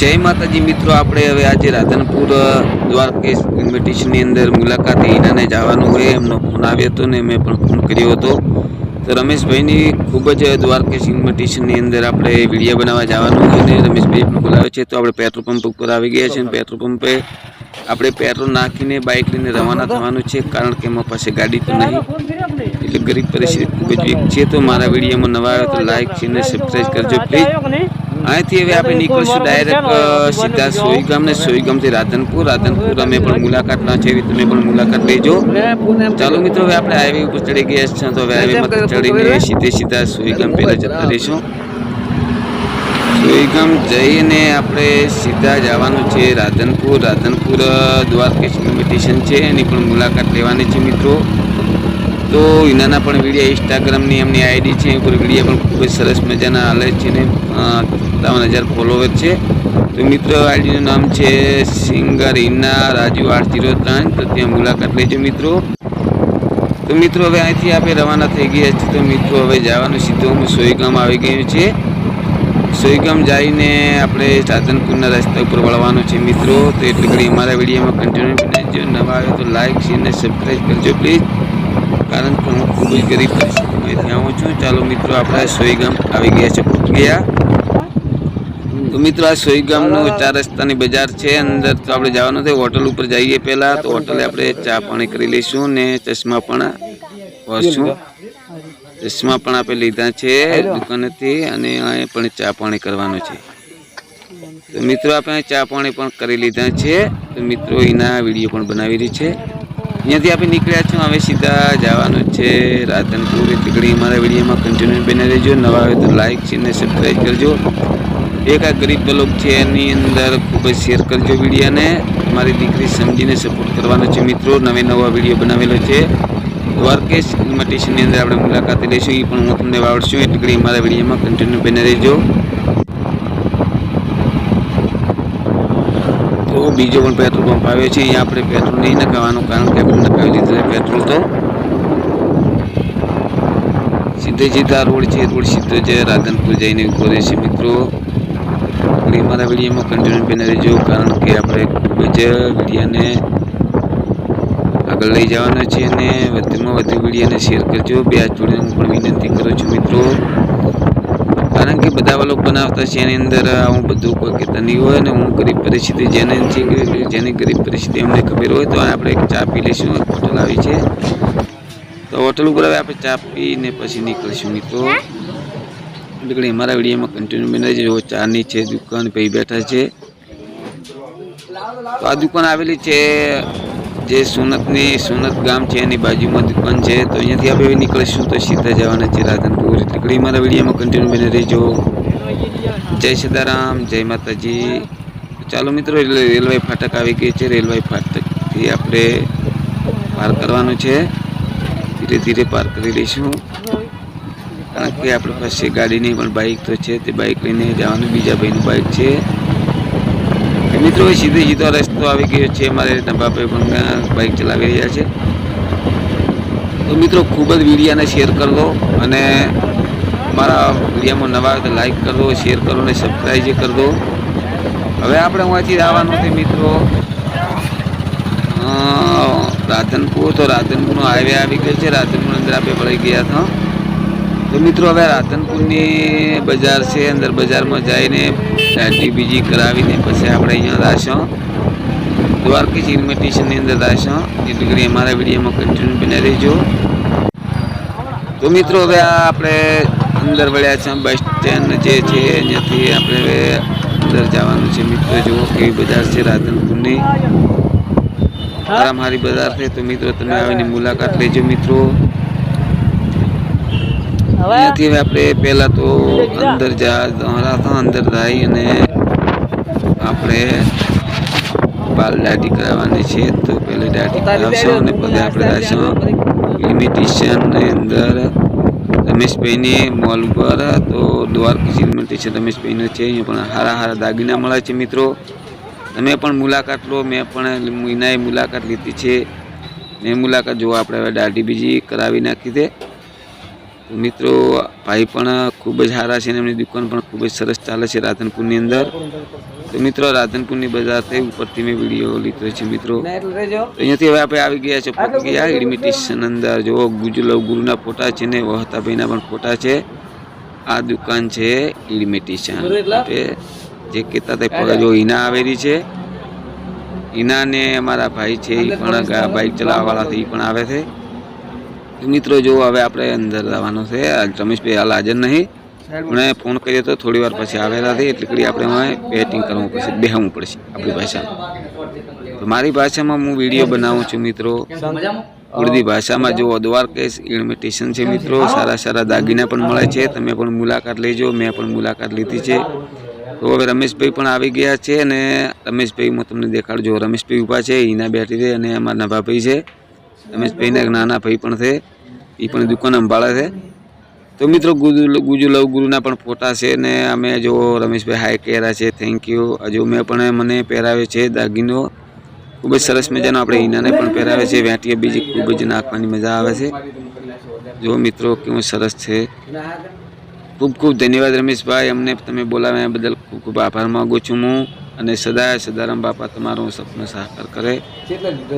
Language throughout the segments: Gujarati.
જય માતાજી મિત્રો, આપણે હવે આજે રાધનપુર દ્વારકેશ ઇન્વિટેશનની અંદર મુલાકાત ઈનાને જવાનું હોય, એમનો ફોન આવ્યો હતો ને મેં પણ ફોન કર્યો હતો. તો રમેશભાઈની ખૂબ જ દ્વારકેશ ઇન્વિટેશનની અંદર આપણે વીડિયો બનાવવા જવાનું હોય ને, રમેશભાઈ પણ બોલાવે છે, તો આપણે પેટ્રોલ પંપ ઉપર આવી ગયા છે અને પેટ્રોલ પંપે આપણે પેટ્રોલ નાખીને બાઇક લઈને રવાના થવાનું છે, કારણ કે એમાં પાસે ગાડી તો નહીં. એટલે ગરીબ પરિસ્થિતિ ખૂબ જ વીક છે. તો મારા વિડીયોમાં નવા આવે તો લાઇક છે ને સબસ્ક્રાઈબ કરજો પ્લીઝ અહીંથી હવે આપણે નીકળીશું ડાયરેક્ટ સીધા સોઈગામ ને સોઈગામથી રાધનપુર. રાધનપુર અમે પણ મુલાકાત ના છે તમે પણ મુલાકાત લેજો. ચાલો મિત્રો હવે આપણે હાઈવે ઉપર ચડી ગયા છે તો હવે હાઈવેમાં ચડીને સીધે સીધા સોઈગામ પહેલા જતા રહીશું. સોઈગામ જઈને આપણે સીધા જવાનું છે રાધનપુર. રાધનપુર દ્વારકેશ ઇન્વિટેશન છે. એની પણ મુલાકાત લેવાની છે મિત્રો. તો એનાના પણ વિડીયા ઇન્સ્ટાગ્રામની એમની આઈડી છે ઉપર વિડીયા પણ ખૂબ જ સરસ મજાના હાલે છે ને સત્તાવન હજાર ફોલોવર છે. તો મિત્રો, આઈડીનું નામ છે સિંગર ઇના રાજુ આઠ જીરો ત્રણ, તો ત્યાં મુલાકાત લેજો મિત્રો. તો મિત્રો, હવે અહીંથી આપણે રવાના થઈ ગયા છીએ. તો મિત્રો, હવે જવાનું સીધું સોયગામ આવી ગયું છે. સોયગામ જઈને આપણે સાધનપુરના રસ્તા ઉપર વળવાનું છે મિત્રો. તો એટલી ઘડી અમારા વિડીયોમાં કન્ટિન્યુ બનાવજો. નવા આવે તો લાઈક શેર અને સબસ્ક્રાઈબ કરજો પ્લીઝ કારણ કે હું ખૂબ જ ગરીબ પરિસ્થિતિમાંથી આવું છું. ચાલો મિત્રો, આપણે સોઈગામ આવી ગયા છે ગયા તો મિત્રો, આ સોઈગામનું ચાર રસ્તાની બજાર છે. અંદર તો આપણે જવાનું છે. હોટલ ઉપર જઈએ પહેલાં. તો હોટલે આપણે ચા પાણી કરી લઈશું ને ચશ્મા પણ વળશું ચશ્મા પણ આપણે લીધા છે દુકાનેથી અને અહીં પણ ચા પાણી કરવાનું છે. તો મિત્રો, આપણે ચા પાણી પણ કરી લીધા છે. તો મિત્રો, એના વીડિયો પણ બનાવી રહી છે. અહીંયાથી આપણે નીકળ્યા છું હવે સીધા જવાનું છે. રાધનપુર એટલી ઘડી અમારા વિડીયોમાં કન્ટિન્યુ બને રહેજો. નવા આવે તો લાઇક છે ને સબસ્ક્રાઈબ કરજો. એક આ ગરીબ બ્લોગ છે, એની અંદર ખૂબ જ શેર કરજો વિડીયાને. મારી દીકરી સમજીને સપોર્ટ કરવાનો છે મિત્રો. નવે નવા વીડિયો બનાવેલો છે. દ્વારકેશ ઇન્વિટેશનની અંદર આપણે મુલાકાતે લઈશું. એ પણ હું તમને વાવડશું. એ ઘડી મારા વિડીયોમાં કન્ટિન્યુ બને રહેજો. તો બીજો પણ પેટ્રોલ પંપ આવ્યો છે. અહીંયા આપણે પેટ્રોલ નહીં નખાવાનું કારણ કે આપણે નખાવી દીધું પેટ્રોલ તો. સીધે સીધા રોડ છે રોડ સીધો છે. રાધનપુર જઈને ઊભો છે મિત્રો. એટલે મારા વિડીયોમાં કન્ટિન્યુ બને રહેજો કારણ કે આપણે ખૂબ જ વિડીયાને આગળ લઈ જવાના છે અને વધુમાં વધુ વિડીયોને શેર કરજો. બે હાથ જોડીને પણ વિનંતી કરું બધા લોકો બનાવતા છે, એની અંદર હું બધું કોઈ કહેતા નહીં હોય ને હું ગરીબ પરિસ્થિતિ જેને જેની ગરીબ પરિસ્થિતિ અમને ખબર હોય તો આપણે એક ચા પી લઈશું હોટલ આવી છે. તો હોટલ ઉપર હવે આપણે ચા પીને પછી નીકળીશું મિત્રો. એટલે અમારા વિડીયોમાં કન્ટિન્યુ બનાવી જો ચાની છે, દુકાન, ભાઈ બેઠા છે. તો આ દુકાન આવેલી છે જે સુનતની, સુનત ગામ છે, એની બાજુમાં દુકાન છે, તો અહીંયાથી આપણે નીકળીશું તો સીધા જવાના છે રાધનપુર. એટલે મારા વિડીયોમાં કન્ટિન્યુ બને રહેજો. જય સીતારામ જય માતાજી. ચાલો મિત્રો રેલવે ફાટક આવી ગઈ છે. રેલવે ફાટકથી આપણે પાર કરવાનું છે. ધીરે ધીરે પાર કરી લઈશું. કારણ કે આપણી પાસે ગાડીની પણ બાઇક તો છે. તે બાઇક લઈને જવાનું બીજા ભાઈનું બાઇક છે. મિત્રો સીધે સીધો રસ્તો આવી ગયો છે અમારે નભાભાઈ પણ બાઇક ચલાવી રહ્યા છે. તો મિત્રો, ખૂબ જ વિડીયાને શેર કરો અને મારા વિડીયામાં નવા આવે તો લાઈક કરો શેર કરો અને સબસ્ક્રાઈબ કરી દો હવે આપણે અહીંયાથી આવવાનું છે મિત્રો. રાધનપુર. તો રાધનપુરનો હાઈવે આવી ગયો છે. રાધનપુર અંદર આપણે વળી ગયા હતા. તો મિત્રો, હવે રાધનપુરની બજાર છે. અંદર બજારમાં જઈને દાટી બીજી કરાવીને પછી આપણે અહીંયા રાશું દ્વારકેશ ઇન્વિટેશનની અંદર રાશું એટલી કરી અમારા વિડીયોમાં કન્ટિન્યુ બને રહેજો. તો મિત્રો હવે આપણે અંદર વળ્યા છે બસ સ્ટેન્ડ જે છે અહીંયાથી આપણે હવે અંદર જવાનું છે. મિત્રો જુઓ કેવી બજાર છે રાધનપુરની. મારી બજાર છે. તો મિત્રો તમે આવીને મુલાકાત લેજો મિત્રો. અહીંયાથી આપણે પહેલા તો અંદર જા અંદર જઈ અને આપણે બાલ દાઢી કરાવવાની છે. તો પહેલી દાઢી કરાવશો અને પછી આપણે જઈશું ઇમિટેશનની અંદર. રમેશભાઈની મોલ ઉપર તો દ્વારકા ઇમિટેશન રમેશભાઈનો છે. અહીંયા પણ સારા સારા દાગીના મળે છે મિત્રો. તમે પણ મુલાકાત લો. મેં પણ મહિનાએ મુલાકાત લીધી છે. મેં મુલાકાત જોવા આપણે હવે દાઢી બીજી કરાવી નાખી છે. મિત્રો ભાઈ પણ ખૂબ જ સારા છે અને એમની દુકાન પણ ખૂબ જ સરસ ચાલે છે રાધનપુરની અંદર. તો મિત્રો રાધનપુરની બજાર થઈ ઉપરથી મેં વીડિયો લીધો છે મિત્રો. અહીંયાથી હવે આપણે આવી ગયા છે પહોંચી ગયા ઇડમિટેશન અંદર. જો ગુજલો ગુરુના ફોટા છે ને વહતાભાઈના પણ ફોટા છે. આ દુકાન છે ઇડમિટેશન આપણે જે કહેતા હતા પગ જો ઈના આવેલી છે. હિનાને અમારા ભાઈ છે એ પણ બાઇક ચલાવવાવાળા એ પણ આવે છે. મિત્રો જો હવે આપણે અંદર લાવવાનો છે આ રમેશભાઈ હાલ હાજર નહીં. મને ફોન કર્યો તો થોડી વાર પછી આવેલા હતી એટલે કરી આપણે હવે બેટિંગ કરવું પડશે બેહવું પડશે આપણી ભાષામાં. તો મારી ભાષામાં હું વીડિયો બનાવું છું મિત્રો. ઉર્દી ભાષામાં જો દ્વારકેશ ઇન્વિટેશન છે મિત્રો સારા સારા દાગીના પણ મળે છે તમે પણ મુલાકાત લેજો મેં પણ મુલાકાત લીધી છે. તો હવે રમેશભાઈ પણ આવી ગયા છે અને રમેશભાઈ હું તમને દેખાડજો રમેશભાઈ ઊભા છે હિના બેઠી છે અને અમારા નભાભાઈ છે. રમેશભાઈના નાના ભાઈ પણ છે. એ પણ દુકાન સંભાળે છે. તો મિત્રો, ગુજુ ગુજુ લવ ગુરુના પણ ફોટા છે ને અમે જો રમેશભાઈ હાય કહેરા છે થેન્ક યુ હજુ મેં પણ મને પહેરાવ્યો છે દાગીનો. ખૂબ જ સરસ મજાનો આપણે ઈનાને પણ પહેરાવે છે. વેટીએ બીજી ખૂબ જ નાખવાની મજા આવે છે. જો મિત્રો, કેવું સરસ છે. ખૂબ ખૂબ ધન્યવાદ રમેશભાઈ. અમને તમે બોલાવ્યા બદલ ખૂબ ખૂબ આભાર માગું છું હું. અને સદાય સદારામ બાપા તમારું સપનું સાકાર કરે.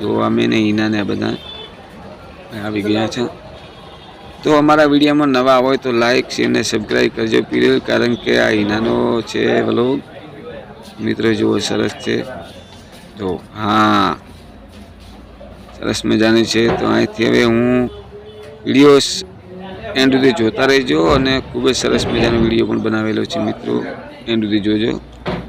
તો અમે ને હિનાને બધા. આવી ગયા છે. તો અમારા વિડીયોમાં નવા હોય તો લાઈક શેર ને સબસ્ક્રાઈબ કરજો પીરેલ, કારણ કે આ હિનાનો છે વ્લોગ મિત્રો, જુઓ, સરસ છે. જો હા, સરસ મજાની છે. તો અહીંથી હવે હું વીડિયો એન્ડ સુધી જોતા રહેજો અને ખૂબ જ સરસ મજાનો વીડિયો પણ બનાવેલો છે, મિત્રો. એન્ડ સુધી જોજો.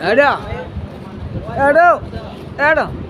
એડો. એડો. એડો.